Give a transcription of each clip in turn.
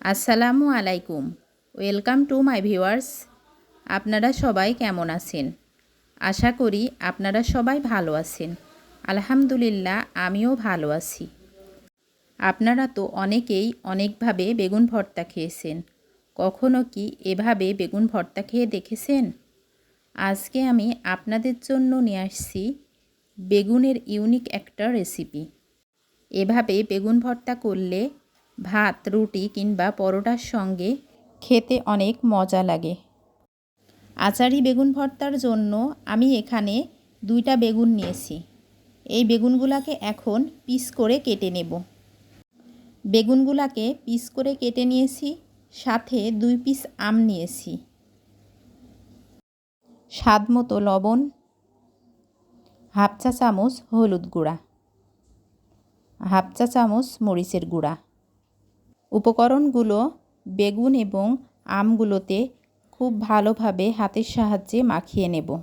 আসসালামু আলাইকুম। Welcome to my viewers. আপনারা সবাই কেমন আছেন? আশা করি আপনারা সবাই ভালো আছেন। আলহামদুলিল্লাহ, আমিও ভালো আছি। আপনারা তো অনেকেই অনেকভাবে বেগুন ভর্তা খেয়েছেন। কখনো কি এভাবে বেগুন ভর্তা খেয়ে দেখেছেন? আজকে আমি আপনাদের জন্য নিয়ে আসছি বেগুনের ইউনিক একটা রেসিপি। এভাবে বেগুন ভর্তা করলে ভাত, রুটি কিংবা পরোটার সঙ্গে খেতে অনেক মজা লাগে। আচারি বেগুন ভর্তার জন্য আমি এখানে দুইটা বেগুন নিয়েছি। এই বেগুনগুলাকে এখন পিস করে কেটে নেব। বেগুনগুলাকে পিস করে কেটে নিয়েছি, সাথে দুই পিস আম নিয়েছি। স্বাদ মতো লবণ, হাফ চা চামচ হলুদ গুঁড়া, হাফ চা চামচ মরিচের গুঁড়া। উপকরণগুলো বেগুন এবং আমগুলোতে খুব ভালোভাবে হাতের সাহায্যে মাখিয়ে নেব।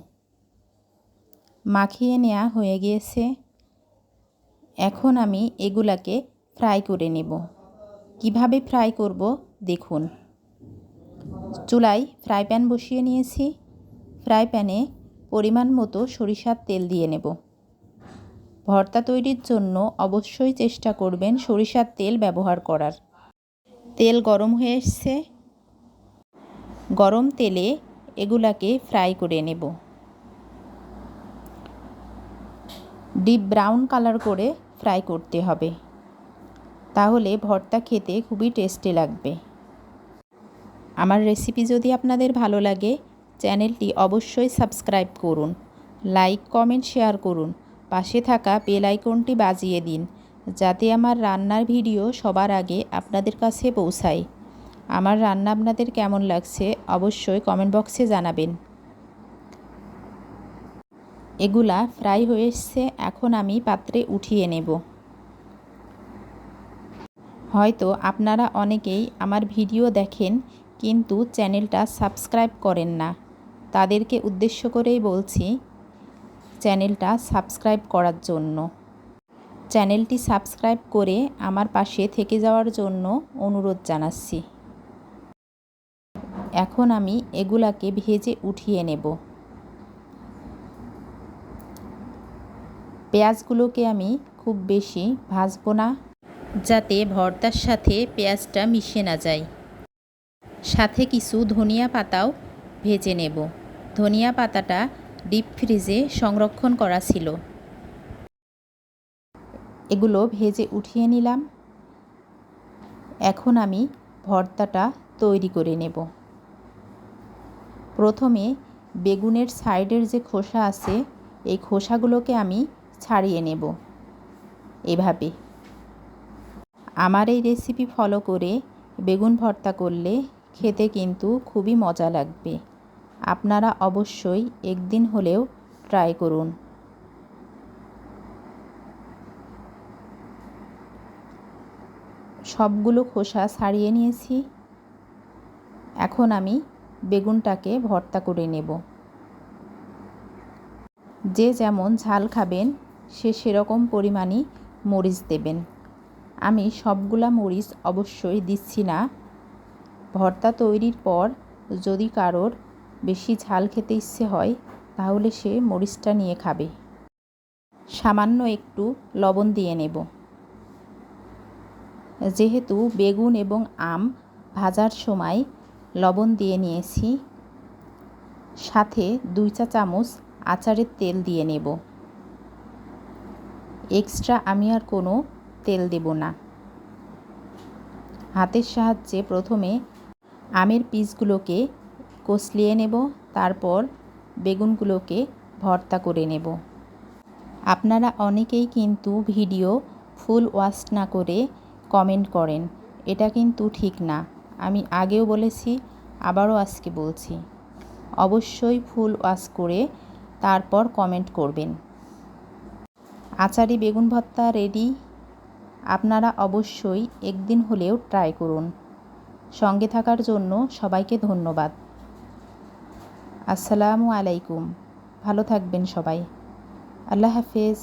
মাখিয়ে নেওয়া হয়ে গিয়েছে। এখন আমি এগুলাকে ফ্রাই করে নেব। কীভাবে ফ্রাই করব দেখুন। চুলায় ফ্রাই প্যান বসিয়ে নিয়েছি। ফ্রাই প্যানে পরিমাণ মতো সরিষার তেল দিয়ে নেব। ভর্তা তৈরির জন্য অবশ্যই চেষ্টা করবেন সরিষার তেল ব্যবহার করার। তেল গরম হয়ে এসছে। গরম তেলে এগুলাকে ফ্রাই করে নেব। ডিপ ব্রাউন কালার করে ফ্রাই করতে হবে। তাহলে ভর্তা খেতে খুবই টেস্টি লাগবে। আমার রেসিপি যদি আপনাদের ভালো লাগে, চ্যানেলটি অবশ্যই সাবস্ক্রাইব করুন, লাইক, কমেন্ট, শেয়ার করুন, পাশে থাকা বেল আইকনটি বাজিয়ে দিন। যাতে আমার রান্নার ভিডিও সবার আগে আপনাদের কাছে পৌঁছায়। আমার রান্না আপনাদের কেমন লাগছে অবশ্যই কমেন্ট বক্সে জানাবেন। এগুলা ফ্রাই হয়ে এসছে, এখন আমি পাত্রে উঠিয়ে নেব। হয়তো আপনারা অনেকেই আমার ভিডিও দেখেন, কিন্তু চ্যানেলটা সাবস্ক্রাইব করেন না। তাদেরকে উদ্দেশ্য করেই বলছি, চ্যানেলটা সাবস্ক্রাইব করার জন্য। চ্যানেলটি সাবস্ক্রাইব করে আমার পাশে থেকে যাওয়ার জন্য অনুরোধ জানাচ্ছি। এখন আমি এগুলাকে ভেজে উঠিয়ে নেব। পেঁয়াজগুলোকে আমি খুব বেশি ভাজবো না, যাতে ভর্তার সাথে পেঁয়াজটা মিশে না যায়। সাথে কিছু ধনিয়া পাতাও ভেজে নেব। ধনিয়া পাতাটা ডিপ ফ্রিজে সংরক্ষণ করা ছিল। এগুলো ভেজে উঠিয়ে নিলাম। এখন আমি ভর্তাটা তৈরি করে নেব। প্রথমে বেগুনের সাইডের যে খোসা আছে, এই খোসাগুলোকে আমি ছাড়িয়ে নেব। এভাবে। আমার এই রেসিপি ফলো করে বেগুন ভর্তা করলে খেতে কিন্তু খুবই মজা লাগবে। আপনারা অবশ্যই একদিন হলেও ট্রাই করুন। সবগুলো খোসা ছাড়িয়ে নিয়েছি। এখন আমি বেগুনটাকে ভর্তা করে নেব। যে যেমন ঝাল খাবেন, সে সেরকম পরিমাণই মরিচ দেবেন। আমি সবগুলা মরিচ অবশ্যই দিচ্ছি না। ভর্তা তৈরির পর যদি কারোর বেশি ঝাল খেতে ইচ্ছে হয়, তাহলে সে মরিচটা নিয়ে খাবে। সামান্য একটু লবণ দিয়ে নেব। যেহেতু বেগুন এবং আম ভাজার সময় লবণ দিয়ে নিয়েছি, সাথে দুই চা চামচ আচারের তেল দিয়ে নেব। এক্সট্রা আমি আর কোনো তেল দেব না। হাতের সাহায্যে প্রথমে আমের পিসগুলোকে কষলিয়ে নেব, তারপর বেগুনগুলোকে ভর্তা করে নেব। আপনারা অনেকেই কিন্তু ভিডিও ফুল ওয়াশ না করে কমেন্ট করেন, এটা কিন্তু ঠিক না। আমি আগেও বলেছি, আবারও আজকে বলছি। অবশ্যই ফুল ওয়াশ করে তারপর কমেন্ট করবেন। আচারি বেগুন ভর্তা রেডি? আপনারা অবশ্যই একদিন হলেও ট্রাই করুন। সঙ্গে থাকার জন্য সবাইকে ধন্যবাদ। আসসালামু আলাইকুম। ভালো থাকবেন সবাই। আল্লাহ হাফেজ।